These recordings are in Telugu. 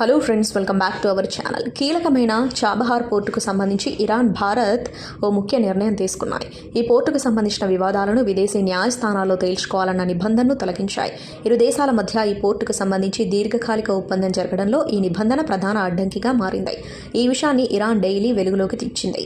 Hello friends welcome back to our channel. కీలకమైన చాబహార్ పోర్టుకు సంబంధించి ఇరాన్ భారత్ ఓ ముఖ్య నిర్ణయం తీసుకున్నాయి. ఈ పోర్టుకు సంబంధించిన వివాదాలను విదేశీ న్యాయస్థానాల్లో తేల్చుకోవాలన్న నిబంధనను తొలగించాయి. ఇరు దేశాల మధ్య ఈ పోర్టుకు సంబంధించి దీర్ఘకాలిక ఒప్పందం జరగడంలో ఈ నిబంధన ప్రధాన అడ్డంకిగా మారింది. ఈ విషయాన్ని ఇరాన్ డైలీ వెలుగులోకి తెచ్చింది.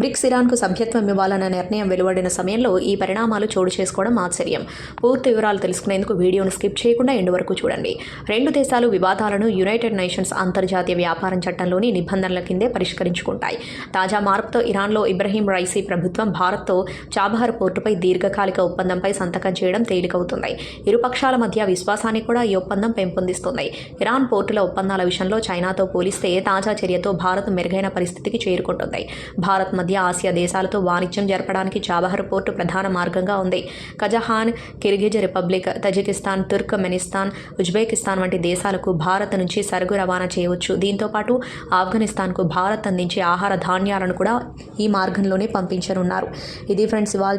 బ్రిక్స్ ఇరాన్కు సభ్యత్వం ఇవ్వాలన్న నిర్ణయం వెలువడిన సమయంలో ఈ పరిణామాలు చోటు చేసుకోవడం ఆశ్చర్యం. పూర్తి వివరాలు తెలుసుకునేందుకు వీడియోను స్కిప్ చేయకుండా ఎండు వరకు చూడండి. రెండు దేశాలు వివాదాలను యునైటెడ్ నేషన్స్ అంతర్జాతీయ వ్యాపారం చట్టంలోని నిబంధనల కిందే పరిష్కరించుకుంటాయి. తాజా మార్పుతో ఇరాన్లో ఇబ్రహీం రైసీ ప్రభుత్వం భారత్తో చాబహార్ పోర్టుపై దీర్ఘకాలిక ఒప్పందంపై సంతకం చేయడం తేలికవుతుంది. ఇరుపక్షాల మధ్య విశ్వాసాన్ని కూడా ఈ ఒప్పందం పెంపొందిస్తుంది. ఇరాన్ పోర్టుల ఒప్పందాల విషయంలో చైనాతో పోలిస్తే తాజా చర్యతో భారత్ మెరుగైన పరిస్థితికి చేరుకుంటుంది. భారత్ మధ్య ఆసియా దేశాలతో వాణిజ్యం జరపడానికి చాబహర్ పోర్టు ప్రధాన మార్గంగా ఉంది. Kazakhstan Kyrgyz Republic Tajikistan Turkmenistan Uzbekistan వంటి దేశాలకు భారత్ నుంచి సరుకు రవాణా చేయవచ్చు. దీంతో పాటు ఆఫ్ఘనిస్తాన్కు భారత్ అందించే ఆహార ధాన్యాలను కూడా ఈ మార్గంలోనే పంపించనున్నారు. ఇది ఫ్రెండ్స్ ఇవాళ